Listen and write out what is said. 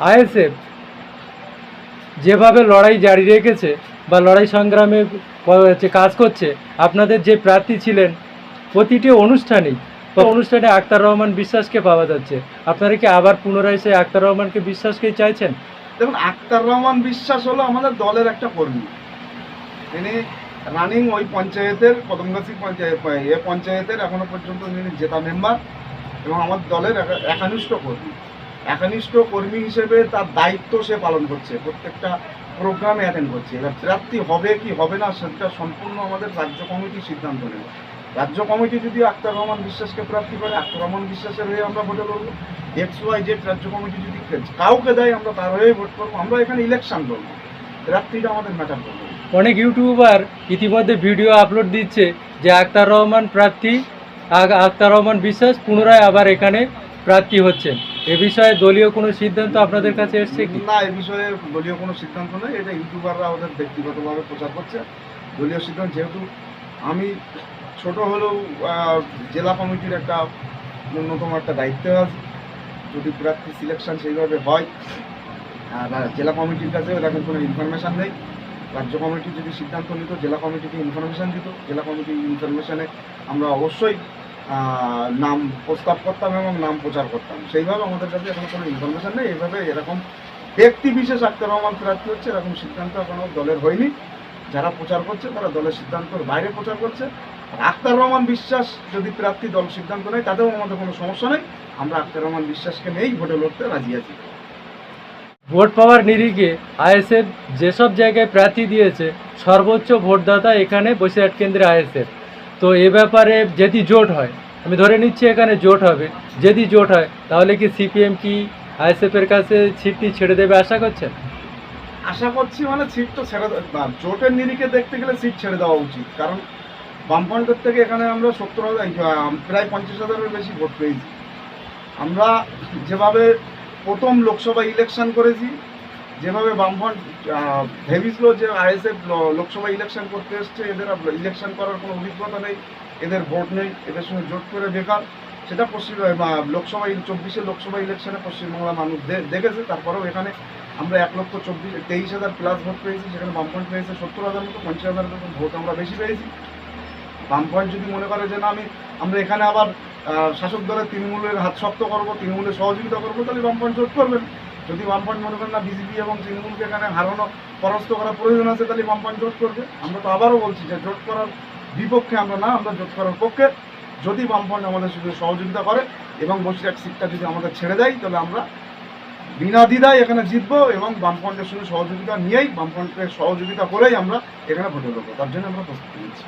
ISF যেভাবে লড়াই জারি রেখেছে বা লড়াই সংগ্রামে কাজ করছে, আপনাদের যে প্রার্থী ছিলেন, প্রতিটি অনুষ্ঠানেই তো অনুষ্ঠানে আক্তার রহমান বিশ্বাসকে পাওয়া যাচ্ছে। আপনারা কি আবার পুনরায় সেই আক্তার রহমানকে বিশ্বাসকেই চাইছেন? দেখুন, আক্তার রহমান বিশ্বাস হলো আমাদের দলের একটা কর্মী। তিনি রানিং ওই পঞ্চায়েতের কদমগাছি পঞ্চায়েত, এ পঞ্চায়েতের এখনও পর্যন্ত তিনি জেতা মেম্বার এবং আমার দলের একা- একানিষ্ঠ কর্মী। একানিষ্ঠ কর্মী হিসেবে তার দায়িত্ব সে পালন করছে, প্রত্যেকটা প্রোগ্রামে অ্যাটেন্ড করছে। এবার প্রার্থী হবে কি হবে না, সেটা সম্পূর্ণ আমাদের রাজ্য কমিটি সিদ্ধান্ত নেবে। রাজ্য কমিটি যদি আক্তার রহমান বিশ্বাসকে প্রার্থী করে, আক্তার রহমান বিশ্বাসের হয়ে আমরা ভোটে লড়বো। এক্স ওয়াই জেড রাজ্য কমিটি যদি কাউকে দেয়, আমরা তার হয়েই ভোট করব। আমরা এখানে ইলেকশন করব। প্রার্থীটা আমাদের ম্যাটার করব। অনেক ইউটিউবার ইতিমধ্যে ভিডিও আপলোড দিচ্ছে যে আক্তার রহমান প্রার্থী আক্তার রহমান বিশ্বাস পুনরায় আবার এখানে প্রার্থী হচ্ছেন। এ বিষয়ে দলীয় কোনো সিদ্ধান্ত আপনাদের কাছে এসছে কি? না, এ বিষয়ে দলীয় কোনো সিদ্ধান্ত নেই। এটা ইউটিউবাররা ওদের ব্যক্তিগতভাবে প্রচার করছে। দলীয় সিদ্ধান্ত, যেহেতু আমি ছোট হলেও জেলা কমিটির একটা ন্যূনতম একটা দায়িত্ব আছে। যদি প্রার্থী সিলেকশন সেইভাবে হয় জেলা কমিটির কাছেও এরকম কোনো ইনফরমেশান নেই। রাজ্য কমিটি যদি সিদ্ধান্ত নিত, জেলা কমিটিকে ইনফরমেশান দিত। জেলা কমিটির ইনফরমেশানে আমরা অবশ্যই নাম প্রস্তাব করতাম এবং নাম প্রচার করতাম। সেইভাবে আমাদের কাছে এখন কোনো ইনফরমেশান নেই। এইভাবে এরকম ব্যক্তি বিশেষ আক্তার রহমান প্রার্থী হচ্ছে, এরকম সিদ্ধান্ত এখনও দলের হয়নি। যারা প্রচার করছে, তারা দলের সিদ্ধান্তের বাইরে প্রচার করছে। আর আক্তার রহমান বিশ্বাস যদি প্রার্থী দল সিদ্ধান্ত নেয়, তাতেও আমাদের কোনো সমস্যা নেই। আমরা আক্তার রহমান বিশ্বাসকে নিয়েই ভোটে লড়তে রাজি আছি। ভোট পাওয়ার নিরিখে আইএসএফ যেসব জায়গায় প্রার্থী দিয়েছে, সর্বোচ্চ ভোটদাতা এখানে বসিরহাট কেন্দ্রে আইএসএফ। তো এ ব্যাপারে যদি জোট হয়, আমি ধরে নিচ্ছি এখানে জোট হবে, যদি জোট হয়, তাহলে কি সিপিএম কি আইএসএফের কাছে ছিটটি ছেড়ে দেবে আশা করছেন? আশা করছি মানে সিট তো ছেড়ে জোটের নিরিখে দেখতে গেলে সিট ছেড়ে দেওয়া উচিত, কারণ বামফ্রন্টের থেকে এখানে আমরা সত্তর হাজার প্রায় পঞ্চাশ হাজারের বেশি ভোট পেয়েছি। আমরা যেভাবে প্রথম লোকসভা ইলেকশন করেছি যেভাবে বামফ্রন্ট ভেবেছিল যে আইএসএফ লোকসভা ইলেকশন করতে এসছে, এদের ইলেকশন করার কোনো অভিজ্ঞতা নেই, এদের ভোট নেই, এদের সঙ্গে জোট করে বেকার। সেটা পশ্চিম লোকসভা চব্বিশে লোকসভা ইলেকশনে পশ্চিমবাংলার মানুষ দেখেছে। তারপরেও এখানে আমরা এক লক্ষ চব্বিশ, তেইশ হাজার প্লাস ভোট পেয়েছি, সেখানে বামফ্রন্ট পেয়েছে সত্তর হাজার মতো, পঞ্চাশ হাজার মতো ভোট আমরা বেশি পেয়েছি। বামফ্রন্ট যদি মনে করে যে না, আমি, আমরা এখানে আবার শাসক দলের তৃণমূলের হাত শক্ত করব, তৃণমূলের সহযোগিতা করব, তাহলে বামফ্রন্ট জোট করবেন যদি বামফ্রন্ট মনে করেন না বিজেপি এবং তৃণমূলকে এখানে হারানো, পরাস্ত করার প্রয়োজন আছে, তাহলে বামফ্রন্ট জোট করবে। আমরা তো আবারও বলছি যে জোট করার বিপক্ষে আমরা না, আমরা জোট করার পক্ষে যদি বামফ্রন্ট আমাদের সঙ্গে সহযোগিতা করে এবং বসিরহাট সিটটা যদি আমাদের ছেড়ে দেয়, তাহলে আমরা বিনা দ্বিধায় এখানে জিতবো এবং বামফ্রন্টের সঙ্গে সহযোগিতা নিয়েই বামফ্রন্টের সহযোগিতা করেই আমরা এখানে ভোটে দেবো তার জন্য আমরা প্রস্তুতি নিচ্ছি।